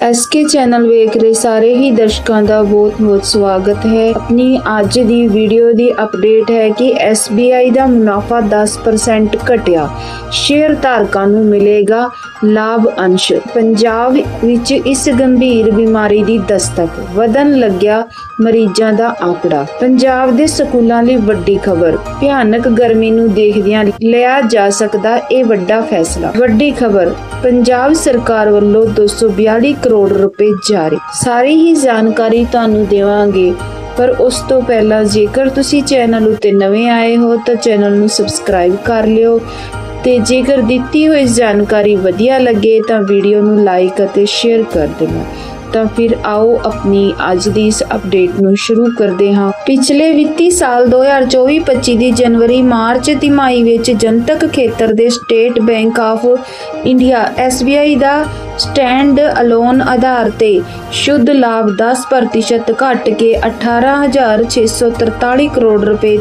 SK channel ਵੇਖ ਰਹੇ ਸਾਰੇ ਹੀ ਦਰਸ਼ਕਾਂ ਦਾ ਬਹੁਤ-ਬਹੁਤ ਸਵਾਗਤ ਹੈ। ਆਪਣੀ ਅੱਜ ਦੀ ਵੀਡੀਓ ਦੀ ਅਪਡੇਟ ਹੈ ਕਿ SBI ਦਾ ਮੁਨਾਫਾ 10% ਘਟਿਆ। ਸ਼ੇਅਰ ਧਾਰਕਾਂ ਨੂੰ ਮਿਲੇਗਾ ਲਾਭ ਅੰਸ਼। ਪੰਜਾਬ ਵਿੱਚ ਇਸ ਗੰਭੀਰ ਬਿਮਾਰੀ ਦੀ ਦਸਤਕ। ਵਧਣ ਲੱਗਿਆ ਮਰੀਜ਼ਾਂ ਦਾ ਆંકੜਾ ਪੰਜਾਬ ਦੇ ਸਕੂਲਾਂ ਲਈ ਵੱਡੀ ਖਬਰ। ਭਿਆਨਕ ਗਰਮੀ ਨੂੰ ਦੇਖਦਿਆਂ ਲਿਆ ਜਾ ਸਕਦਾ ਇਹ ਵੱਡਾ ਫੈਸਲਾ। ਵੱਡੀ ਖਬਰ। ਪੰਜਾਬ ਸਰਕਾਰ ਵੱਲੋਂ 242 ਕਰੋੜ ਰੁਪਏ ਜਾਰੀ। ਸਾਰੀ ਹੀ ਜਾਣਕਾਰੀ ਤੁਹਾਨੂੰ ਦੇਵਾਂਗੇ। ਪਰ ਉਸ ਤੋਂ ਪਹਿਲਾਂ ਜੇਕਰ ਤੁਸੀਂ ਚੈਨਲ ਉੱਤੇ ਨਵੇਂ ਆਏ ਹੋ, ਤਾਂ ਚੈਨਲ ਨੂੰ ਸਬਸਕ੍ਰਾਈਬ ਕਰ ਲਿਓ। ਤੇ ਜੇਕਰ ਦਿੱਤੀ ਹੋਈ ਜਾਣਕਾਰੀ ਵਧੀਆ ਲੱਗੇ, ਤਾਂ ਵੀਡੀਓ ਨੂੰ ਲਾਈਕ ਅਤੇ ਸ਼ੇਅਰ ਕਰ ਦੇਣਾ। ਤਾਂ ਫਿਰ ਆਓ ਆਪਣੀ ਅੱਜ ਦੀ ਇਸ ਅਪਡੇਟ ਨੂੰ ਸ਼ੁਰੂ ਕਰਦੇ ਹਾਂ। ਪਿਛਲੇ ਵਿੱਤੀ ਸਾਲ 2024-25 ਦੀ ਜਨਵਰੀ, ਮਾਰਚ ਤਿਮਾਹੀ ਵਿੱਚ ਜਨਤਕ ਖੇਤਰ ਦੇ State Bank of India SBI ਦਾ ਸਟੈਂਡ ਅਲੋਨ ਆਧਾਰ ਤੇ ਸ਼ੁੱਧ ਲਾਭ 10% ਘਟ ਕੇ 18643 ਕਰੋੜ ਰੁਪਏ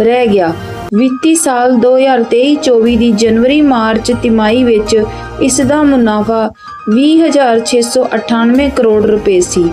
ਰਹਿ ਗਿਆ। ਵਿੱਤੀ ਸਾਲ 2023-24 ਦੀ ਜਨਵਰੀ, ਮਾਰਚ, ਤਿਮਾਹੀ ਵਿੱਚ ਇਸ ਦਾ ਮੁਨਾਫਾ 20698 ਕਰੋੜ ਰੁਪਏ ਸੀ।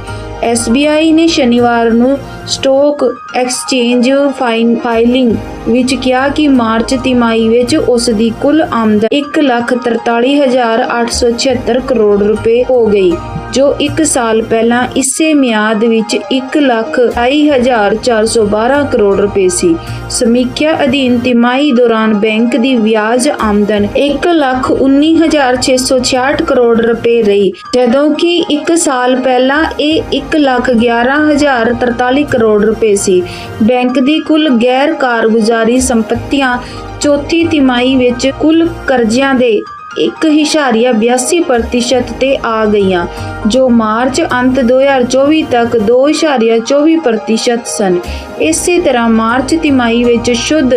SBI ਨੇ ਸ਼ਨੀਵਾਰ ਨੂੰ ਸਟਾਕ ਐਕਸਚੇਂਜ ਫਾਈਨ, ਫਾਈਲਿੰਗ ਵਿੱਚ ਕਿਹਾ ਕਿ ਮਾਰਚ, ਤਿਮਾਹੀ ਵਿੱਚ ਉਸ ਦੀ ਕੁੱਲ ਆਮਦਨ 143876 ਕਰੋੜ ਰੁਪਏ ਹੋ ਗਈ। ਜੋ 1 ਸਾਲ ਪਹਿਲਾਂ ਇਸੇ ਮਿਆਦ ਵਿੱਚ 122412 ਕਰੋੜ ਰੁਪਏ ਸੀ। ਸਮੀਖਿਆ ਅਧੀਨ ਤਿਮਾਹੀ ਦੌਰਾਨ ਬੈਂਕ ਦੀ ਵਿਆਜ ਆਮਦਨ 119666 ਕਰੋੜ ਰੁਪਏ ਰਹੀ, ਜਦੋਂ ਕਿ 1 ਸਾਲ ਪਹਿਲਾਂ ਇਹ 111043 ਕਰੋੜ ਰੁਪਏ ਸੀ। ਬੈਂਕ ਦੀ ਕੁੱਲ ਗੈਰ ਕਾਰਗੁਜ਼ਾਰੀ ਸੰਪਤੀਆਂ ਚੌਥੀ ਤਿਮਾਹੀ ਵਿੱਚ ਕੁੱਲ ਕਰਜ਼ਿਆਂ ਦੇ 1.82% ਤੇ ਆ ਗਈਆਂ, ਜੋ ਮਾਰਚ ਅੰਤ 2024 ਤੱਕ 2.24% ਸਨ। ਇਸੇ ਤਰ੍ਹਾਂ ਮਾਰਚ ਤਿਮਾਹੀ ਵਿੱਚ ਸ਼ੁੱਧ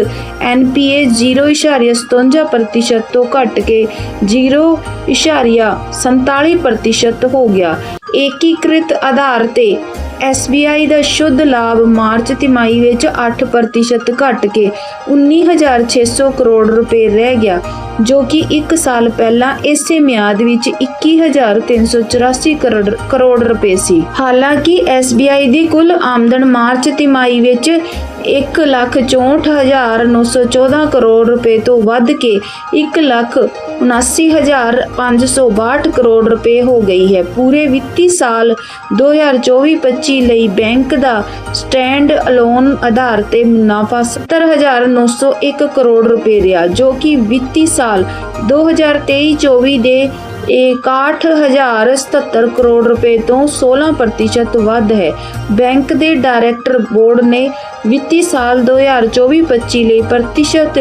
NPA 0.57% ਤੋਂ ਘਟ ਕੇ 0.47% ਹੋ ਗਿਆ। ਏਕੀਕ੍ਰਿਤ ਆਧਾਰ ਤੇ SBI ਦਾ ਸ਼ੁੱਧ ਲਾਭ ਮਾਰਚ ਤਿਮਾਹੀ ਵਿੱਚ 8% ਘਟ ਕੇ 19600 ਕਰੋੜ ਰੁਪਏ ਰਹਿ ਗਿਆ, ਜੋ ਕਿ 1 ਸਾਲ ਪਹਿਲਾਂ ਇਸੇ ਮਿਆਦ ਵਿੱਚ 21384 ਕਰੋੜ ਕਰੋੜ ਰੁਪਏ ਸੀ। ਹਾਲਾਂਕਿ SBI ਦੀ ਕੁੱਲ ਆਮਦਨ ਮਾਰਚ ਤਿਮਾਹੀ ਵਿੱਚ 164914 ਕਰੋੜ ਰੁਪਏ ਤੋਂ ਵੱਧ ਕੇ 179562 ਕਰੋੜ ਰੁਪਏ ਹੋ ਗਈ ਹੈ। ਪੂਰੇ ਵਿੱਤੀ ਸਾਲ 2024-25 ਲਈ ਬੈਂਕ ਦਾ ਸਟੈਂਡ ਅਲੋਨ ਆਧਾਰ ਤੇ ਮੁਨਾਫਾ 70901 ਕਰੋੜ ਰੁਪਏ ਰਿਹਾ, ਜੋ ਕਿ ਵਿੱਤੀ ਸਾਲ 2023-24 ਦੇ 61077 ਕਰੋੜ ਰੁਪਏ ਤੋਂ 16% ਵੱਧ ਹੈ। ਬੈਂਕ ਦੇ ਡਾਇਰੈਕਟਰ ਬੋਰਡ ਨੇ ਵਿੱਤੀ ਸਾਲ 2024-25 ਲਈ ਪ੍ਰਤੀਸ਼ਤ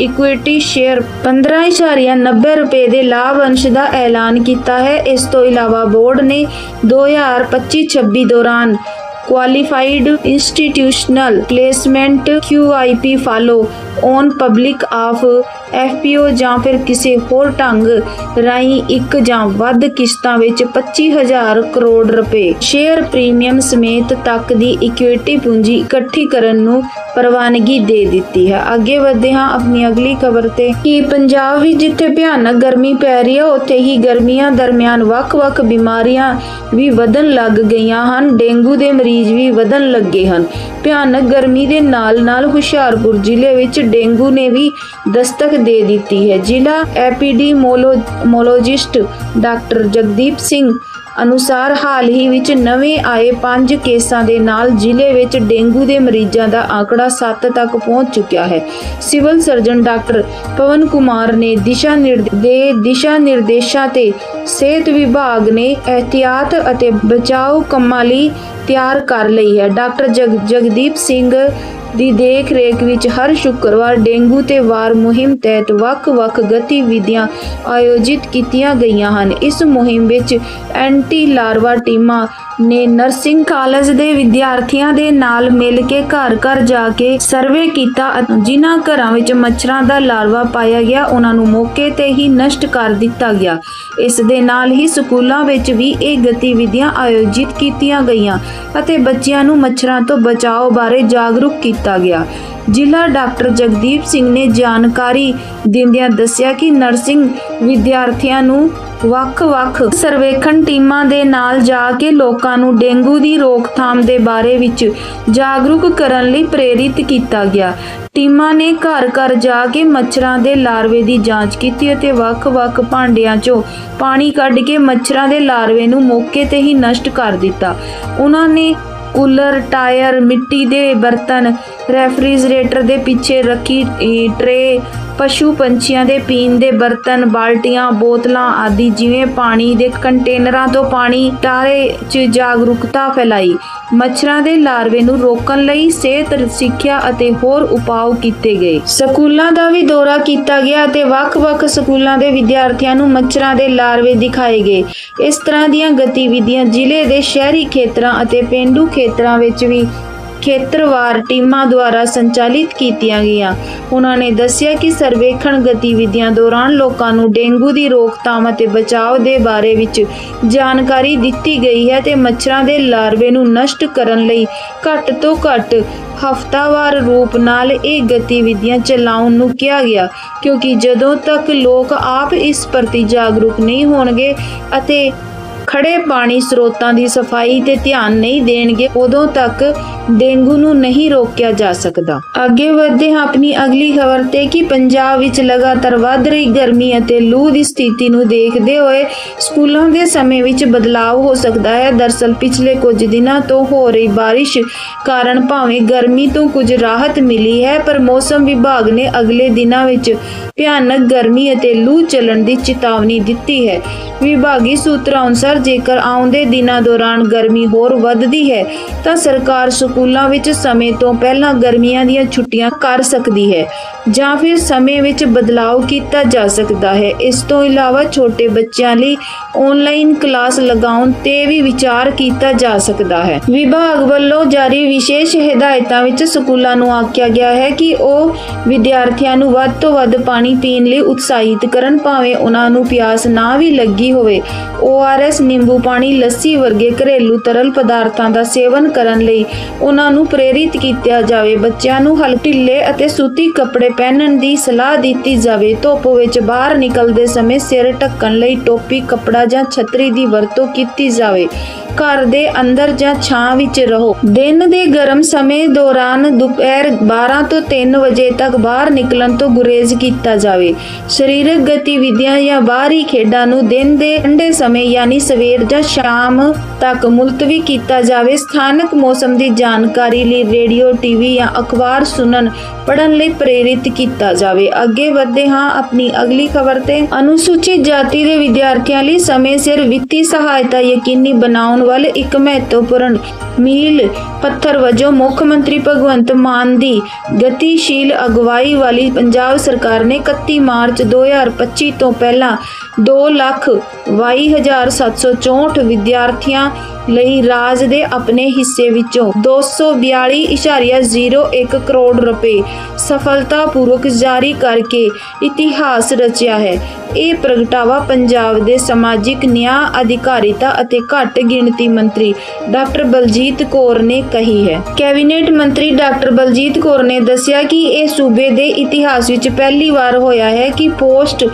ਇਕੁਇਟੀ ਸ਼ੇਅਰ 15.90 ਰੁਪਏ ਦੇ ਲਾਭ ਅੰਸ਼ ਦਾ ਐਲਾਨ ਕੀਤਾ ਹੈ। ਇਸ ਤੋਂ ਇਲਾਵਾ ਬੋਰਡ ਨੇ 2025-26 ਦੌਰਾਨ qualified institutional placement QIP follow on public offer FPO ਜਾਂ ਫਿਰ ਕਿਸੇ ਹੋਰ ਢੰਗ ਰਾਹੀਂ ਇੱਕ ਜਾਂ ਵੱਧ ਕਿਸ਼ਤਾਂ ਵਿੱਚ 25000 ਕਰੋੜ ਰੁਪਏ ਸ਼ੇਅਰ ਪ੍ਰੀਮੀਅਮ ਸਮੇਤ ਤੱਕ ਦੀ ਇਕੁਇਟੀ ਪੂੰਜੀ ਇਕੱਠੀ ਕਰਨ ਨੂੰ ਪ੍ਰਵਾਨਗੀ ਦੇ ਦਿੱਤੀ ਹੈ। ਅੱਗੇ ਵਧਦੇ ਹਾਂ ਆਪਣੀ ਅਗਲੀ ਖਬਰ ਤੇ। ਕਿ ਪੰਜਾਬ ਵਿੱਚ ਜਿੱਥੇ ਭਿਆਨਕ ਗਰਮੀ ਪੈ ਰਹੀ ਹੈ, ਉੱਥੇ ਹੀ ਗਰਮੀਆਂ ਦਰਮਿਆਨ ਵੱਖ-ਵੱਖ ਬਿਮਾਰੀਆਂ ਵੀ ਵਧਣ ਲੱਗ ਗਈਆਂ ਹਨ, ਡੇਂਗੂ ਦੇ ਮਰੀਜ਼ ਵੀ ਵਧਣ ਲੱਗੇ ਹਨ। ਭਿਆਨਕ ਗਰਮੀ ਦੇ ਨਾਲ-ਨਾਲ ਹੁਸ਼ਿਆਰਪੁਰ ਜ਼ਿਲ੍ਹੇ ਵਿੱਚ ਡੇਂਗੂ ਨੇ ਵੀ ਦਸਤਕ ਦੇ ਦਿੱਤੀ ਹੈ। ਜ਼ਿਲ੍ਹਾ ਐਪੀਡੀਮੋਲੋਜਿਸਟ ਡਾਕਟਰ ਜਗਦੀਪ ਸਿੰਘ ਅਨੁਸਾਰ ਹਾਲ ਹੀ ਵਿੱਚ ਨਵੇਂ ਆਏ 5 ਕੇਸਾਂ ਦੇ ਨਾਲ ਜ਼ਿਲ੍ਹੇ ਵਿੱਚ ਡੇਂਗੂ ਦੇ ਮਰੀਜ਼ਾਂ ਦਾ ਆંકੜਾ 7 ਤੱਕ ਪਹੁੰਚ ਚੁੱਕਿਆ ਹੈ। Civil surgeon doctor Pawan Kumar ਨੇ ਦਿਸ਼ਾ ਨਿਰਦੇ, ਦੇ ਦਿਸ਼ਾ ਨਿਰਦੇਸ਼ਾਂ ਤੇ ਸਿਹਤ ਵਿਭਾਗ ਨੇ ਅਹਤਿਆਤ ਅਤੇ ਬਚਾਓ ਕੰਮਾਂ ਲਈ ਤਿਆਰ ਕਰ ਲਈ ਹੈ। ਡਾਕਟਰ ਜਗ, ਜਗਦੀਪ ਸਿੰਘ ਦੀ ਦੇਖ ਰੇਖ ਵਿੱਚ ਹਰ ਸ਼ੁੱਕਰਵਾਰ ਡੇਂਗੂ ਤੇ ਵਾਰ ਮੁਹਿੰਮ ਤਹਿਤ ਵੱਖ-ਵੱਖ ਗਤੀਵਿਧੀਆਂ ਆਯੋਜਿਤ ਕੀਤੀਆਂ ਗਈਆਂ ਹਨ। ਇਸ ਮੁਹਿੰਮ ਵਿੱਚ ਐਂਟੀ ਲਾਰਵਾ ਟੀਮਾਂ ਨੇ ਨਰਸਿੰਗ ਕਾਲਜ ਦੇ ਵਿਦਿਆਰਥੀਆਂ ਦੇ ਨਾਲ ਮਿਲ ਕੇ ਘਰ-ਘਰ ਜਾ ਕੇ ਸਰਵੇ ਕੀਤਾ ਜਿਨ੍ਹਾਂ ਘਰਾਂ ਵਿੱਚ ਮੱਛਰਾਂ ਦਾ ਲਾਰਵਾ ਪਾਇਆ ਗਿਆ, ਉਹਨਾਂ ਨੂੰ ਮੌਕੇ ਤੇ ਹੀ ਨਸ਼ਟ ਕਰ ਦਿੱਤਾ ਗਿਆ। ਇਸ ਦੇ ਨਾਲ ਹੀ ਸਕੂਲਾਂ ਵਿੱਚ ਵੀ ਇਹ ਗਤੀਵਿਧੀਆਂ ਆਯੋਜਿਤ ਕੀਤੀਆਂ ਗਈਆਂ ਅਤੇ ਬੱਚਿਆਂ ਨੂੰ ਮੱਛਰਾਂ ਤੋਂ ਬਚਾਓ ਬਾਰੇ ਜਾਗਰੂਕ ਕੀਤਾ ਗਿਆ। ਜ਼ਿਲ੍ਹਾ ਡਾਕਟਰ ਜਗਦੀਪ ਸਿੰਘ ਨੇ ਜਾਣਕਾਰੀ ਦਿੰਦਿਆਂ ਦੱਸਿਆ ਕਿ ਨਰਸਿੰਗ ਵਿਦਿਆਰਥੀਆਂ ਨੂੰ ਵੱਖ-ਵੱਖ ਸਰਵੇਖਣ ਟੀਮਾਂ ਦੇ ਨਾਲ ਜਾ ਕੇ ਲੋਕਾਂ ਨੂੰ ਡੇਂਗੂ ਦੀ ਰੋਕਥਾਮ ਦੇ ਬਾਰੇ ਵਿੱਚ ਜਾਗਰੂਕ ਕਰਨ ਲਈ ਪ੍ਰੇਰਿਤ ਕੀਤਾ ਗਿਆ। ਟੀਮਾਂ ਨੇ ਘਰ-ਘਰ ਜਾ ਕੇ ਮੱਛਰਾਂ ਦੇ ਲਾਰਵੇ ਦੀ ਜਾਂਚ ਕੀਤੀ ਅਤੇ ਵੱਖ-ਵੱਖ ਭਾਂਡਿਆਂ 'ਚੋਂ ਪਾਣੀ ਕੱਢ ਕੇ ਮੱਛਰਾਂ ਦੇ ਲਾਰਵੇ ਨੂੰ ਮੌਕੇ ਤੇ ਹੀ ਨਸ਼ਟ ਕਰ ਦਿੱਤਾ। ਉਹਨਾਂ ਨੇ ਕੂਲਰ, ਟਾਇਰ, ਮਿੱਟੀ ਦੇ ਬਰਤਨ, ਰੈਫਰੀਜਰੇਟਰ ਦੇ ਪਿੱਛੇ ਰੱਖੀ ਟਰੇ, ਪਸ਼ੂ ਪੰਛੀਆਂ ਦੇ ਪੀਣ ਦੇ ਬਰਤਨ, ਬਾਲਟੀਆਂ, ਬੋਤਲਾਂ ਆਦਿ, ਜਿਵੇਂ ਪਾਣੀ ਦੇ ਕੰਟੇਨਰਾਂ ਤੋਂ ਪਾਣੀ ਟਾਰੇ 'ਚ ਜਾਗਰੂਕਤਾ ਫੈਲਾਈ। ਮੱਛਰਾਂ ਦੇ ਲਾਰਵੇ ਨੂੰ ਰੋਕਣ ਲਈ ਸਿਹਤ, ਸਿੱਖਿਆ ਅਤੇ ਹੋਰ ਉਪਾਅ ਕੀਤੇ ਗਏ। ਸਕੂਲਾਂ ਦਾ ਵੀ ਦੌਰਾ ਕੀਤਾ ਗਿਆ ਅਤੇ ਵੱਖ-ਵੱਖ ਸਕੂਲਾਂ ਦੇ ਵਿਦਿਆਰਥੀਆਂ ਨੂੰ ਮੱਛਰਾਂ ਦੇ ਲਾਰਵੇ ਦਿਖਾਏ ਗਏ। ਇਸ ਤਰ੍ਹਾਂ ਦੀਆਂ ਗਤੀਵਿਧੀਆਂ ਜ਼ਿਲ੍ਹੇ ਦੇ ਸ਼ਹਿਰੀ ਖੇਤਰਾਂ ਅਤੇ ਪੇਂਡੂ ਖੇਤਰਾਂ ਵਿੱਚ ਵੀ ਖੇਤਰਵਾਰ ਟੀਮਾਂ ਦੁਆਰਾ ਸੰਚਾਲਿਤ ਕੀਤੀਆਂ ਗਈਆਂ। ਉਹਨਾਂ ਨੇ ਦੱਸਿਆ ਕਿ ਸਰਵੇਖਣ ਗਤੀਵਿਧੀਆਂ ਦੌਰਾਨ ਲੋਕਾਂ ਨੂੰ ਡੇਂਗੂ ਦੀ ਰੋਕਥਾਮ ਅਤੇ ਬਚਾਅ ਦੇ ਬਾਰੇ ਵਿੱਚ ਜਾਣਕਾਰੀ ਦਿੱਤੀ ਗਈ ਹੈ ਤੇ ਮੱਛਰਾਂ ਦੇ ਲਾਰਵੇ ਨੂੰ ਨਸ਼ਟ ਕਰਨ ਲਈ ਘੱਟ ਤੋਂ ਘੱਟ ਹਫ਼ਤਾਵਾਰ ਰੂਪ ਨਾਲ ਇਹ ਗਤੀਵਿਧੀਆਂ ਚਲਾਉਣ ਨੂੰ ਕਿਹਾ ਗਿਆ, ਕਿਉਂਕਿ ਜਦੋਂ ਤੱਕ ਲੋਕ ਆਪ ਇਸ ਪ੍ਰਤੀ ਜਾਗਰੂਕ ਨਹੀਂ ਹੋਣਗੇ ਅਤੇ ਖੜੇ ਪਾਣੀ ਸਰੋਤਾਂ ਦੀ ਸਫ਼ਾਈ ਤੇ ਧਿਆਨ ਨਹੀਂ ਦੇਣਗੇ, ਉਦੋਂ ਤੱਕ ਡੇਂਗੂ ਨੂੰ ਨਹੀਂ ਰੋਕਿਆ ਜਾ ਸਕਦਾ। ਅੱਗੇ ਵਧਦੇ ਹਾਂ ਆਪਣੀ ਅਗਲੀ ਖਬਰ ਤੇ ਕਿ ਪੰਜਾਬ ਵਿੱਚ ਲਗਾਤਾਰ ਵੱਧ ਰਹੀ ਗਰਮੀ ਅਤੇ ਲੂ ਦੀ ਸਥਿਤੀ ਨੂੰ ਦੇਖਦੇ ਹੋਏ ਸਕੂਲਾਂ ਦੇ ਸਮੇਂ ਵਿੱਚ ਬਦਲਾਅ ਹੋ ਸਕਦਾ ਹੈ। ਦਰਸਲ ਪਿਛਲੇ ਕੁਝ ਦਿਨਾਂ ਤੋਂ ਹੋ ਰਹੀ ਬਾਰਿਸ਼ ਕਾਰਨ ਭਾਵੇਂ ਗਰਮੀ ਤੋਂ ਕੁਝ ਰਾਹਤ ਮਿਲੀ ਹੈ, ਪਰ ਮੌਸਮ ਵਿਭਾਗ ਨੇ ਅਗਲੇ ਦਿਨਾਂ ਵਿੱਚ ਭਿਆਨਕ ਗਰਮੀ ਅਤੇ ਲੂ ਚੱਲਣ ਦੀ ਚੇਤਾਵਨੀ ਦਿੱਤੀ ਹੈ। ਵਿਭਾਗੀ ਸੂਤਰਾਂ ਅਨੁਸਾਰ ਜੇਕਰ ਆਉਂਦੇ ਦਿਨਾਂ ਦੌਰਾਨ ਗਰਮੀ ਹੋਰ ਵੱਧਦੀ ਹੈ, ਤਾਂ ਸਰਕਾਰ ਸਕੂਲਾਂ ਵਿੱਚ ਸਮੇਂ ਤੋਂ ਪਹਿਲਾਂ ਗਰਮੀਆਂ ਦੀਆਂ ਛੁੱਟੀਆਂ ਕਰ ਸਕਦੀ ਹੈ, ਜਾਂ ਫਿਰ ਸਮੇਂ ਵਿੱਚ ਬਦਲਾਅ ਕੀਤਾ ਜਾ ਸਕਦਾ ਹੈ। ਇਸ ਤੋਂ ਇਲਾਵਾ ਛੋਟੇ ਬੱਚਿਆਂ ਲਈ ਆਨਲਾਈਨ ਕਲਾਸ ਲਗਾਉਣ ਤੇ ਵੀ ਵਿਚਾਰ ਕੀਤਾ ਜਾ ਸਕਦਾ ਹੈ। ਵਿਭਾਗ ਵੱਲੋਂ ਜਾਰੀ ਵਿਸ਼ੇਸ਼ ਹਦਾਇਤਾਂ ਵਿੱਚ ਸਕੂਲਾਂ ਨੂੰ ਆਖਿਆ ਗਿਆ ਹੈ ਕਿ ਉਹ ਵਿਦਿਆਰਥੀਆਂ ਨੂੰ ਵੱਧ ਤੋਂ ਵੱਧ ਪਾਣੀ ਪੀਣ ਲਈ ਉਤਸ਼ਾਹਿਤ ਕਰਨ, ਭਾਵੇਂ ਉਹਨਾਂ ਨੂੰ ਪਿਆਸ ਨਾ ਵੀ ਲੱਗੀ ਹੋਵੇ। ORS ਨਿੰਬੂ ਪਾਣੀ, ਲੱਸੀ ਵਰਗੇ ਘਰੇਲੂ ਤਰਲ ਪਦਾਰਥਾਂ ਦਾ ਸੇਵਨ ਕਰਨ ਲਈ ਉਹਨਾਂ ਨੂੰ ਪ੍ਰੇਰਿਤ ਕੀਤਾ ਜਾਵੇ। ਬੱਚਿਆਂ ਨੂੰ ਹਲਕੇ ਢਿੱਲੇ ਅਤੇ ਸੂਤੀ ਕੱਪੜੇ ਪਹਿਨਣ ਦੀ ਸਲਾਹ ਦਿੱਤੀ ਜਾਵੇ। ਧੁੱਪ ਵਿੱਚ ਬਾਹਰ ਨਿਕਲਦੇ ਸਮੇਂ ਸਿਰ ਢੱਕਣ ਲਈ ਟੋਪੀ, ਕੱਪੜਾ ਜਾਂ ਛਤਰੀ ਦੀ ਵਰਤੋਂ ਕੀਤੀ ਜਾਵੇ। ਘਰ ਦੇ ਅੰਦਰ ਜਾਂ ਛਾਂ ਵਿੱਚ ਰਹੋ। ਦਿਨ ਦੇ ਗਰਮ ਸਮੇਂ ਦੌਰਾਨ ਦੁਪਹਿਰ 12 ਤੋਂ 3 ਵਜੇ ਤੱਕ ਬਾਹਰ ਨਿਕਲਣ ਤੋਂ ਗੁਰੇਜ਼ ਕੀਤਾ ਜਾਵੇ। ਸਰੀਰਕ ਗਤੀਵਿਧੀਆਂ ਜਾਂ ਬਾਹਰੀ ਖੇਡਾਂ ਨੂੰ ਦਿਨ ਦੇ ਠੰਡੇ ਸਮੇਂ ਯਾਨੀ ਸਵੇਰ ਜਾਂ ਸ਼ਾਮ ਤੱਕ ਮੁਲਤਵੀ ਕੀਤਾ ਜਾਵੇ। ਸਥਾਨਕ ਮੌਸਮ ਦੀ ਜਾਣਕਾਰੀ ਲਈ ਰੇਡੀਓ, ਟੀਵੀ ਜਾਂ ਅਖਬਾਰ ਸੁਣਨ, ਪੜ੍ਹਨ ਲਈ ਪ੍ਰੇਰਿਤ ਕੀਤਾ ਜਾਵੇ। ਅੱਗੇ ਵਧਦੇ ਹਾਂ ਆਪਣੀ ਅਗਲੀ ਖਬਰ ਤੇ। ਅਨੁਸੂਚਿਤ ਜਾਤੀ ਦੇ ਵਿਦਿਆਰਥੀਆਂ ਲਈ ਸਮੇਂ ਸਿਰ ਵਿੱਤੀ ਸਹਾਇਤਾ ਯਕੀਨੀ ਬਣਾਉਣ ਵੱਲ ਇੱਕ ਮਹੱਤਵਪੂਰਨ ਮੀਲ ਪੱਥਰ ਵਜੋਂ ਮੁੱਖ ਮੰਤਰੀ ਭਗਵੰਤ ਮਾਨ ਦੀ ਗਤੀਸ਼ੀਲ ਅਗਵਾਈ ਵਾਲੀ ਪੰਜਾਬ ਸਰਕਾਰ ਨੇ 31 ਮਾਰਚ 2025 ਤੋਂ ਪਹਿਲਾਂ 2 ਲੱਖ 22764 ਵਿਦਿਆਰਥੀਆਂ ਲਈ ਰਾਜ ਦੇ ਆਪਣੇ ਹਿੱਸੇ ਵਿੱਚੋਂ 242.01 ਕਰੋੜ ਰੁਪਏ ਸਫਲਤਾਪੂਰਵਕ ਜਾਰੀ ਕਰਕੇ ਇਤਿਹਾਸ ਰਚਿਆ ਹੈ। ਇਹ ਪ੍ਰਗਟਾਵਾ ਪੰਜਾਬ ਦੇ ਸਮਾਜਿਕ ਨਿਆਂ, ਅਧਿਕਾਰੀਤਾ ਅਤੇ ਘੱਟ ਗਿਣਤੀ ਮੰਤਰੀ ਡਾਕਟਰ ਬਲਜੀਤ ਕੌਰ ਨੇ ਕਹੀ ਹੈ। ਕੈਬਨਿਟ ਮੰਤਰੀ ਡਾਕਟਰ ਬਲਜੀਤ ਕੌਰ ਨੇ ਦੱਸਿਆ ਕਿ ਇਹ ਸੂਬੇ ਦੇ ਇਤਿਹਾਸ ਵਿੱਚ ਪਹਿਲੀ ਵਾਰ ਹੋਇਆ ਹੈ ਕਿ ਪੋਸਟ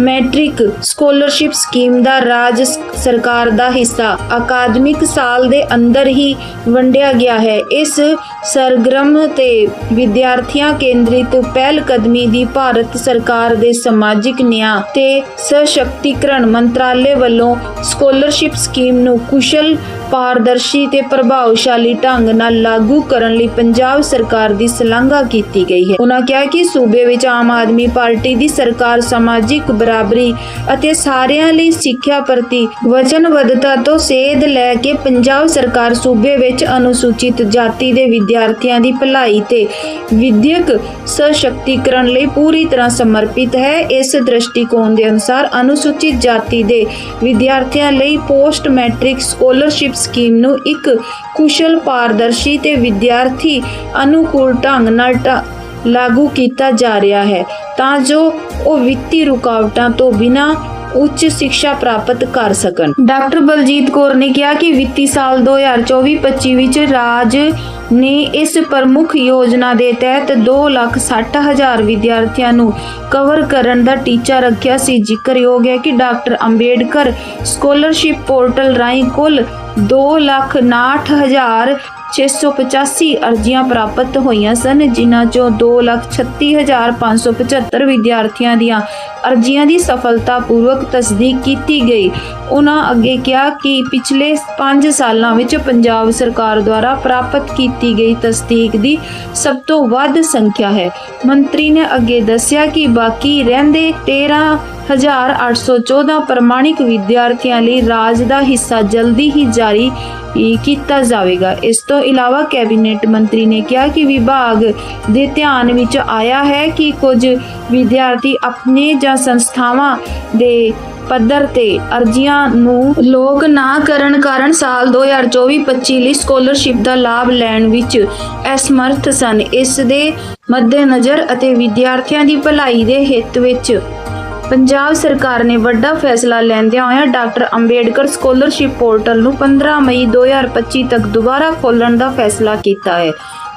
ਮੈਟ੍ਰਿਕ ਸਕਾਲਰਸ਼ਿਪ ਸਕੀਮ ਦਾ ਰਾਜ ਸਰਕਾਰ ਦਾ ਹਿੱਸਾ ਅਕਾਦਮਿਕ ਸਾਲ ਦੇ ਅੰਦਰ ਹੀ ਵੰਡਿਆ ਗਿਆ ਹੈ। ਇਸ ਸਰਗਰਮ ਤੇ ਵਿਦਿਆਰਥੀਆਂ ਕੇਂਦਰਿਤ ਪਹਿਲ ਕਦਮੀ ਦੀ ਭਾਰਤ ਸਰਕਾਰ ਦੇ ਸਮਾਜਿਕ ਨਿਆਂ ਤੇ ਸਸ਼ਕਤੀਕਰਨ ਮੰਤਰਾਲੇ ਵੱਲੋਂ ਸਕਾਲਰਸ਼ਿਪ ਸਕੀਮ ਨੂੰ ਕੁਸ਼ਲ ਪਾਰਦਰਸ਼ੀ ਤੇ ਪ੍ਰਭਾਵਸ਼ਾਲੀ ਢੰਗ ਨਾਲ ਲਾਗੂ ਕਰਨ ਲਈ ਪੰਜਾਬ ਸਰਕਾਰ ਦੀ ਸ਼ਲਾਘਾ ਕੀਤੀ ਗਈ ਹੈ। ਉਹਨਾਂ ਕਿਹਾ ਕਿ ਸੂਬੇ ਵਿੱਚ ਆਮ ਆਦਮੀ ਪਾਰਟੀ ਦੀ ਸਰਕਾਰ ਸਮਾਜਿਕ ਬਰਾਬਰੀ ਅਤੇ ਸਾਰਿਆਂ ਲਈ ਸਿੱਖਿਆ ਪ੍ਰਤੀ ਵਚਨਬੱਧਤਾ ਤੋਂ ਸੇਧ ਲੈ ਕੇ ਪੰਜਾਬ ਸਰਕਾਰ ਸੂਬੇ ਵਿੱਚ ਅਨੁਸੂਚਿਤ ਜਾਤੀ ਦੇ ਵਿਦਿਆਰਥੀਆਂ ਦੀ ਭਲਾਈ ਤੇ ਵਿਦਿਅਕ ਸਸ਼ਕਤੀਕਰਨ ਲਈ ਪੂਰੀ ਤਰ੍ਹਾਂ ਸਮਰਪਿਤ ਹੈ। ਇਸ ਦ੍ਰਿਸ਼ਟੀਕੋਣ ਦੇ ਅਨੁਸਾਰ ਅਨੁਸੂਚਿਤ ਜਾਤੀ ਦੇ ਵਿਦਿਆਰਥੀਆਂ ਲਈ ਪੋਸਟ ਮੈਟ੍ਰਿਕ ਸਕਾਲਰਸ਼ਿਪ ਸਕੀਮ ਨੂੰ ਇੱਕ ਕੁਸ਼ਲ ਪਾਰਦਰਸ਼ੀ ਤੇ ਵਿਦਿਆਰਥੀ ਅਨੁਕੂਲ ਢੰਗ ਨਾਲ ਲਾਗੂ ਕੀਤਾ ਜਾ ਰਿਹਾ ਹੈ, ਤਾਂ ਜੋ ਉਹ ਵਿੱਤੀ ਰੁਕਾਵਟਾਂ ਤੋਂ ਬਿਨਾਂ ਉੱਚ ਸਿੱਖਿਆ ਪ੍ਰਾਪਤ ਕਰ ਸਕਣ। ਡਾਕਟਰ ਬਲਜੀਤ ਕੌਰ ਨੇ ਕਿਹਾ ਕਿ ਵਿੱਤੀ ਸਾਲ 2024-25 ਵਿੱਚ ਰਾਜ ਨੇ ਇਸ ਪ੍ਰਮੁੱਖ ਯੋਜਨਾ ਦੇ ਤਹਿਤ 2,60,000 ਵਿਦਿਆਰਥੀਆਂ ਨੂੰ ਕਵਰ ਕਰਨ ਦਾ ਟੀਚਾ ਰੱਖਿਆ ਸੀ। ਜ਼ਿਕਰਯੋਗ ਹੈ ਕਿ ਡਾਕਟਰ ਅੰਬੇਡਕਰ ਸਕਾਲਰਸ਼ਿਪ ਪੋਰਟਲ ਰਾਹੀਂ ਕੁੱਲ 2,59,000 685 ਅਰਜ਼ੀਆਂ ਪ੍ਰਾਪਤ ਹੋਈਆਂ ਸਨ ਜਿਨ੍ਹਾਂ ਚੋਂ 2,36,575 ਵਿਦਿਆਰਥੀਆਂ ਦੀਆਂ ਅਰਜ਼ੀਆਂ ਦੀ ਸਫਲਤਾਪੂਰਵਕ ਤਸਦੀਕ ਕੀਤੀ ਗਈ। ਉਹਨਾਂ ਅੱਗੇ ਕਿਹਾ ਕਿ ਪਿਛਲੇ 5 ਸਾਲਾਂ ਵਿੱਚ ਪੰਜਾਬ ਸਰਕਾਰ ਦੁਆਰਾ ਪ੍ਰਾਪਤ ਕੀਤੀ ਗਈ ਤਸਦੀਕ ਦੀ ਸਭ ਤੋਂ ਵੱਧ ਸੰਖਿਆ ਹੈ। ਮੰਤਰੀ ਨੇ ਅੱਗੇ ਦੱਸਿਆ ਕਿ ਬਾਕੀ ਰਹਿੰਦੇ 13814 ਪ੍ਰਮਾਣਿਕ ਵਿਦਿਆਰਥੀਆਂ ਲਈ ਰਾਜ ਦਾ ਹਿੱਸਾ ਜਲਦੀ ਹੀ ਜਾਰੀ ਕੀਤਾ ਜਾਵੇਗਾ। ਇਸ ਤੋਂ ਇਲਾਵਾ ਕੈਬਨਿਟ ਮੰਤਰੀ ਨੇ ਕਿਹਾ ਕਿ ਵਿਭਾਗ ਦੇ ਧਿਆਨ ਵਿੱਚ ਆਇਆ ਹੈ ਕਿ ਕੁਝ ਵਿਦਿਆਰਥੀ ਆਪਣੇ ਜਾਂ ਸੰਸਥਾਵਾਂ ਦੇ ਪੱਧਰ ਤੇ ਅਰਜ਼ੀਆਂ ਨੂੰ ਲੋਕ ਨਾ ਕਰਨ ਕਾਰਨ ਸਾਲ 2024-25 ਲਈ ਸਕਾਲਰਸ਼ਿਪ ਦਾ ਲਾਭ ਲੈਣ ਵਿੱਚ ਅਸਮਰਥ ਸਨ। ਇਸ ਦੇ ਮੱਦੇਨਜ਼ਰ ਅਤੇ ਵਿਦਿਆਰਥੀਆਂ ਦੀ ਭਲਾਈ ਦੇ ਹਿੱਤ ਵਿੱਚ ਪੰਜਾਬ ਸਰਕਾਰ ਨੇ ਵੱਡਾ ਫੈਸਲਾ ਲੈਂਦਿਆਂ ਹੋਇਆਂ ਡਾਕਟਰ ਅੰਬੇਡਕਰ ਸਕਾਲਰਸ਼ਿਪ ਪੋਰਟਲ ਨੂੰ 15 ਮਈ 2025 ਤੱਕ ਦੁਬਾਰਾ ਖੋਲ੍ਹਣ ਦਾ ਫੈਸਲਾ ਕੀਤਾ ਹੈ,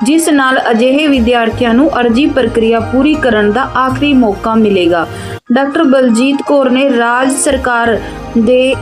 ਜਿਸ ਨਾਲ ਅਜਿਹੇ ਵਿਦਿਆਰਥੀਆਂ ਨੂੰ ਅਰਜ਼ੀ ਪ੍ਰਕਿਰਿਆ ਪੂਰੀ ਕਰਨ ਦਾ ਆਖਰੀ ਮੌਕਾ ਮਿਲੇਗਾ। ਡਾਕਟਰ ਬਲਜੀਤ ਕੌਰ ਨੇ ਰਾਜ ਸਰਕਾਰ ਦੇ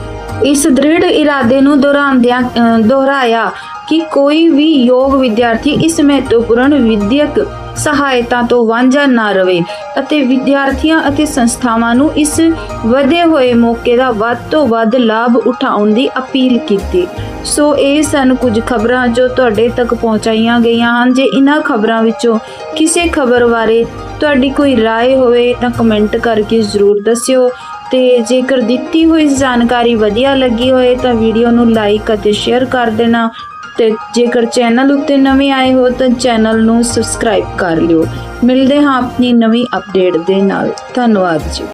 ਇਸ ਦ੍ਰਿੜ ਇਰਾਦੇ ਨੂੰ ਦੁਹਰਾਉਂਦਿਆਂ ਦੁਹਰਾਇਆ ਕਿ ਕੋਈ ਵੀ ਯੋਗ ਵਿਦਿਆਰਥੀ ਇਸ ਮਹੱਤਵਪੂਰਨ ਵਿਦਿਅਕ ਸਹਾਇਤਾ ਤੋਂ ਵਾਂਝਾ ਨਾ ਰਵੇ ਅਤੇ ਵਿਦਿਆਰਥੀਆਂ ਅਤੇ ਸੰਸਥਾਵਾਂ ਨੂੰ ਇਸ ਵਧੇ ਹੋਏ ਮੌਕੇ ਦਾ ਵੱਧ ਤੋਂ ਵੱਧ ਲਾਭ ਉਠਾਉਣ ਦੀ ਅਪੀਲ ਕੀਤੀ ਸੋ ਇਹ ਸਨ ਕੁਝ ਖਬਰਾਂ ਜੋ ਤੁਹਾਡੇ ਤੱਕ ਪਹੁੰਚਾਈਆਂ ਗਈਆਂ ਹਨ ਜੇ ਇਹਨਾਂ ਖਬਰਾਂ ਵਿੱਚੋਂ ਕਿਸੇ ਖਬਰ ਬਾਰੇ ਤੁਹਾਡੀ ਕੋਈ رائے ਹੋਵੇ ਤਾਂ ਕਮੈਂਟ ਕਰਕੇ ਜ਼ਰੂਰ ਦੱਸਿਓ ਤੇ ਜੇਕਰ ਦਿੱਤੀ ਹੋਈ ਜਾਣਕਾਰੀ ਵਧੀਆ ਲੱਗੀ ਹੋਏ ਤਾਂ ਵੀਡੀਓ ਨੂੰ ਲਾਈਕ ਅਤੇ ਸ਼ੇਅਰ ਕਰ ਦੇਣਾ ਤੇ ਜੇਕਰ ਚੈਨਲ ਉੱਤੇ ਨਵੇਂ ਆਏ ਹੋ ਤਾਂ ਚੈਨਲ ਨੂੰ ਸਬਸਕ੍ਰਾਈਬ ਕਰ ਲਿਓ। ਮਿਲਦੇ ਹਾਂ ਆਪਣੀ ਨਵੀਂ ਅਪਡੇਟ ਦੇ ਨਾਲ। ਧੰਨਵਾਦ ਜੀ।